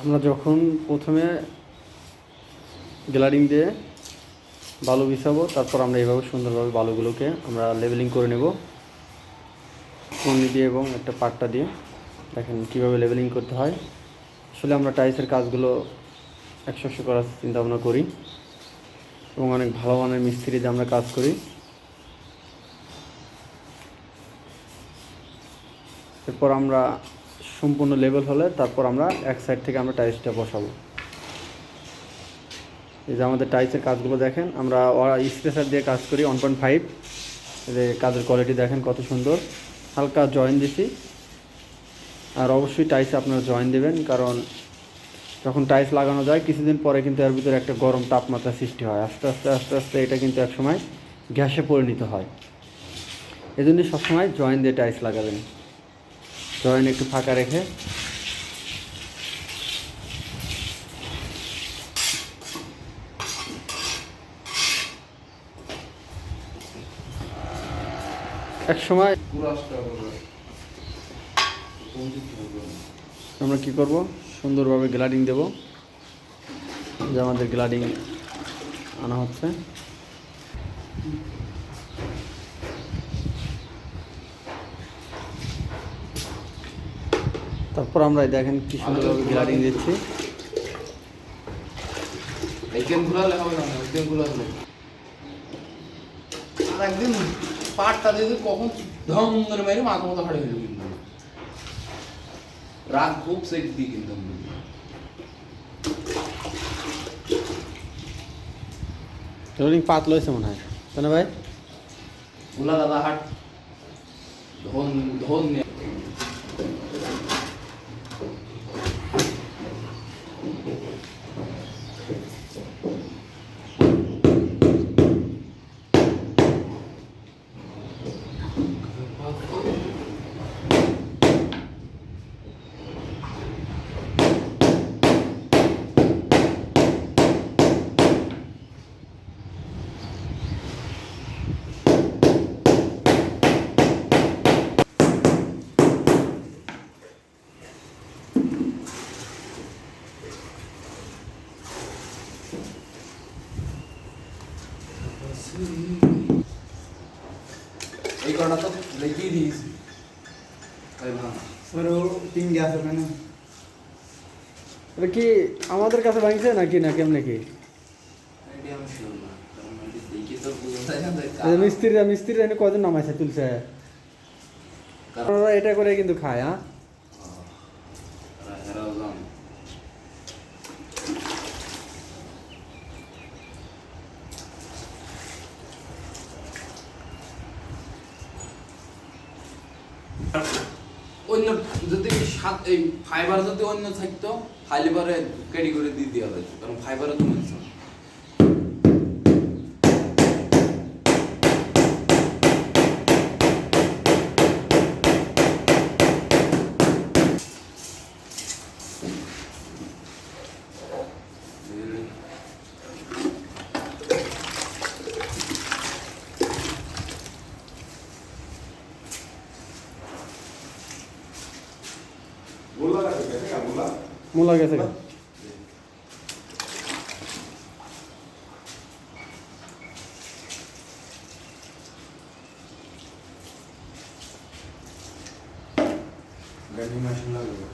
আমরা যখন প্রথমে গ্লাডিং দিয়ে বালু বিছাবো, তারপর আমরা এইভাবে সুন্দরভাবে বালুগুলোকে আমরা লেবেলিং করে নেব। কর্নি দিয়ে এবং একটা পাট্টা দিয়ে। দেখেন কীভাবে লেবেলিং করতে হয়। আসলে আমরা টাইলসের কাজগুলো একশো একশো করার ভাবনা করি এবং অনেক ভালো মানের মিস্ত্রি দিয়ে আমরা কাজ করি। এরপর আমরা সম্পূর্ণ লেভেল হলে তারপর আমরা এক সাইড থেকে আমরা টাইলসটা বসাবো। এই যে আমাদের টাইলসের কাজগুলো দেখেন, আমরা স্পেসার দিয়ে কাজ করি ওয়ান পয়েন্ট ফাইভ কাজের কোয়ালিটি দেখেন কত সুন্দর। হালকা জয়েন দিছি। আর অবশ্যই টাইলসে আপনারা জয়েন দেবেন, কারণ যখন টাইলস লাগানো যায়, কিছুদিন পরে কিন্তু এর ভিতরে একটা গরম তাপমাত্রা সৃষ্টি হয়। আস্তে আস্তে আস্তে আস্তে এটা কিন্তু একসময় গ্যাসে পরিণত হয়। এই জন্যই সবসময় জয়েন দিয়ে টাইলস লাগাবেন। জয়েন একটু ফাঁকা রেখে। এক সময় আমরা কি করব? সুন্দরভাবে গ্লাডিং দেব। যে আমাদের গ্লাডিং আনা হচ্ছে। তারপর আমরা দেখেন কি সুন্দরভাবে গ্লাডিং দিচ্ছি। এইখান ঘুরালে হবে না ওইখান ঘুরালে আর একদিন পাটটা দিয়ে কখন ধম করে মেরে মাথা মতো ফাটে ফেলবে রাগ খুব সেট দিই কিন্তু আমি। পাত লয়েছে মনে হয়। তাই না ভাই? গুলা দাদা হাট। ধন ধন ഇക്കോടത്ത് ലൈക്ക് ഇത് ഈസി কি আমাদের কাছে ভাঙছে নাকি না কেমনে কি মিস্ত্রিরা মিস্ত্রিরা এনে নামাইছে তুলছে এটা করে কিন্তু খায় হ্যাঁ অন্য যদি সাত, এই ফাইবার যদি অন্য থাকতো ফাইবারে ক্যারি করে দিয়ে দেওয়া হয়েছে কারণ ফাইবারে তো মিলছে না। মূলা গেছে। গাড়ি মেশিন লাগবে